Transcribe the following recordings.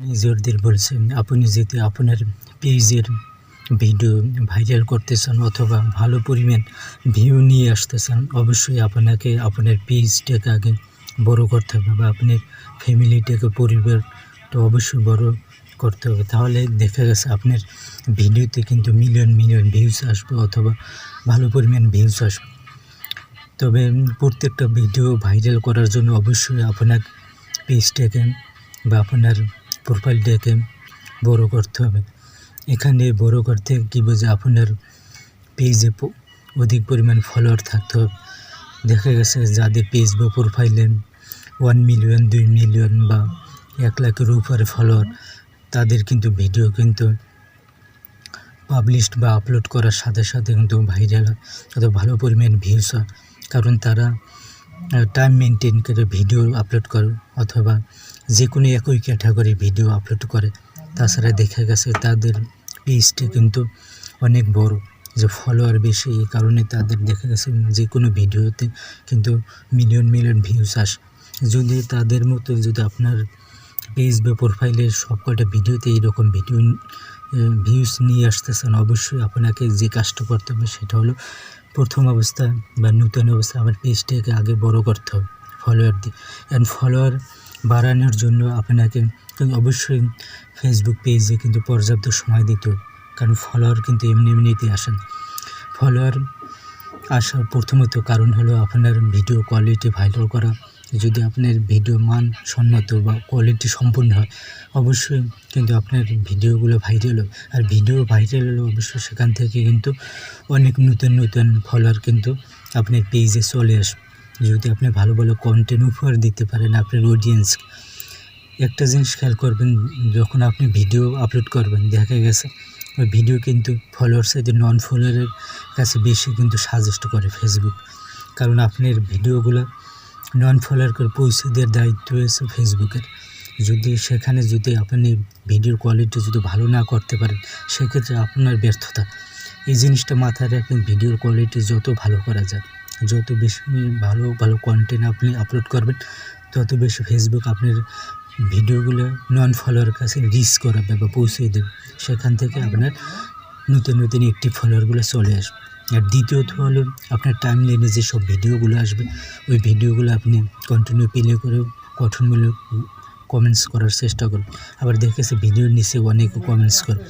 ইউজারদের বলছেন, আপনি যদি আপনার পেজের ভিডিও ভাইরাল করতে চান অথবা ভালো পরিমাণ ভিউ নিয়ে আসতে চান অবশ্যই আপনাকে আপনার পেজটাকে আগে বড় করতে হবে বা আপনার ফ্যামিলিটাকে পরিবারটা অবশ্যই বড় করতে হবে। তাহলে দেখা গেছে আপনার ভিডিওতে কিন্তু মিলিয়ন মিলিয়ন ভিউজ আসবে অথবা ভালো পরিমাণ ভিউজ আসবে। তবে প্রত্যেকটা ভিডিও ভাইরাল করার জন্য অবশ্যই আপনার পেজটাকে বা আপনার প্রোফাইলটাকে বড় করতে হবে। এখানে বড় করতে কী বোঝে? আপনার পেজে অধিক পরিমাণ ফলোয়ার থাকতে হবে। দেখা গেছে যাদের পেজ বা প্রোফাইলে ওয়ান মিলিয়ন দুই মিলিয়ন বা এক লাখের উপরে ফলোয়ার তাদের কিন্তু ভিডিও কিন্তু পাবলিশড বা আপলোড করার সাথে সাথে কিন্তু ভাইরাল হয়। অথবা ভালো পরিমাণ ভিউস হয়। কারণ তারা টাইম মেনটেন করে ভিডিও আপলোড করে অথবা যে কোনো একই ক্যাটাগরি ভিডিও আপলোড করে। তাছাড়া দেখা গেছে তাদের পেজটা কিন্তু অনেক বড়, যে ফলোয়ার বেশি, এই কারণে তাদের দেখা গেছে যে কোনো ভিডিওতে কিন্তু মিলিয়ন মিলিয়ন ভিউস আসে। যদি তাদের মতো যদি আপনার পেজ বা প্রোফাইলের সব কটা ভিডিওতে এইরকম ভিডিও ভিউস নিয়ে আসতেছেন, অবশ্যই আপনাকে যে কাজটা করতে হবে সেটা হলো প্রথম অবস্থা বা নূতন অবস্থা, আমার পেজটাকে আগে বড় করতে হবে ফলোয়ার দিয়ে। অ্যান্ড ফলোয়ার বাড়ানোর জন্য আপনাকে অবশ্যই ফেসবুক পেজে কিন্তু পর্যাপ্ত সময় দিতে কারণ ফলোয়ার কিন্তু এমনি এমনিতেই আসেন ফলোয়ার আসার প্রথমত কারণ হলো আপনার ভিডিও কোয়ালিটি ভাইরাল করা যদি আপনার ভিডিও মান সম্মত বা কোয়ালিটি সম্পূর্ণ হয়, অবশ্যই কিন্তু আপনার ভিডিওগুলো ভাইরাল হয় আর ভিডিও ভাইরাল হলে অবশ্যই সেখান থেকে কিন্তু অনেক নতুন নতুন ফলোয়ার কিন্তু আপনার পেজে চলে আসবে। যদি আপনি ভালো ভালো কন্টেন্ট উপহার দিতে পারেন আপনার অডিয়েন্স একটা জিনিস খেয়াল করবেন, যখন আপনি ভিডিও আপলোড করবেন, দেখা গেছে ওই ভিডিও কিন্তু ফলোয়ার সাথে নন ফলোয়ারের কাছে বেশি কিন্তু সাজেস্ট করে ফেসবুক কারণ আপনার ভিডিওগুলো নন ফলোয়ার করে পৌঁছে দেওয়ার দায়িত্ব রয়েছে ফেসবুকের যদি সেখানে যদি আপনি ভিডিওর কোয়ালিটি যদি ভালো না করতে পারেন, সেক্ষেত্রে আপনার ব্যর্থতা। এই জিনিসটা মাথায় রাখবেন ভিডিওর কোয়ালিটি যত ভালো করা যায় যত বেশি ভালো ভালো কন্টেন্ট আপনি আপলোড করবেন, তত বেশি ফেসবুক আপনার ভিডিওগুলো নন ফলোয়ার কাছে রিচ করাবে বা পৌঁছে দেবে। সেখান থেকে আপনার নতুন নতুন একটি ফলোয়ারগুলো চলে আসবে। আর দ্বিতীয়ত হলো আপনার টাইম লাইনে যেসব ভিডিওগুলো আসবে, ওই ভিডিওগুলো আপনি কন্টিনিউ প্লে করে গঠনমূলক কমেন্টস করার চেষ্টা করুন। আবার দেখেছি ভিডিওর নিচে অনেকে কমেন্টস করে,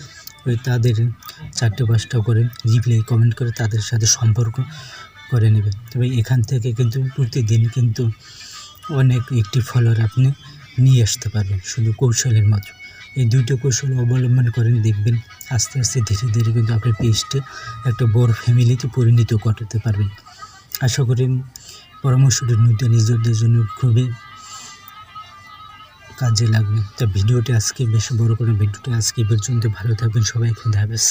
ওই তাদের চারটে পাঁচটা করে রিপ্লাই কমেন্ট করে তাদের সাথে সম্পর্ক করে নেবে। তবে এখান থেকে কিন্তু প্রতিদিন কিন্তু অনেক একটি ফলোয়ার আপনি নিয়ে আসতে পারবেন, শুধু কৌশলের মাত্র এই দুইটা কৌশল অবলম্বন করেন, দেখবেন আস্তে আস্তে ধীরে ধীরে কিন্তু আপনার পেস্টে একটা বড় ফ্যামিলিতে পরিণত করতে পারবেন। আশা করি পরামর্শটি নতুন নিজেদের জন্য খুবই কাজে লাগবে। তা ভিডিওটি আজকে বেশি বড় করে ভিডিওটি আজকে পর্যন্ত। ভালো থাকবেন সবাই খুব হাফেজ।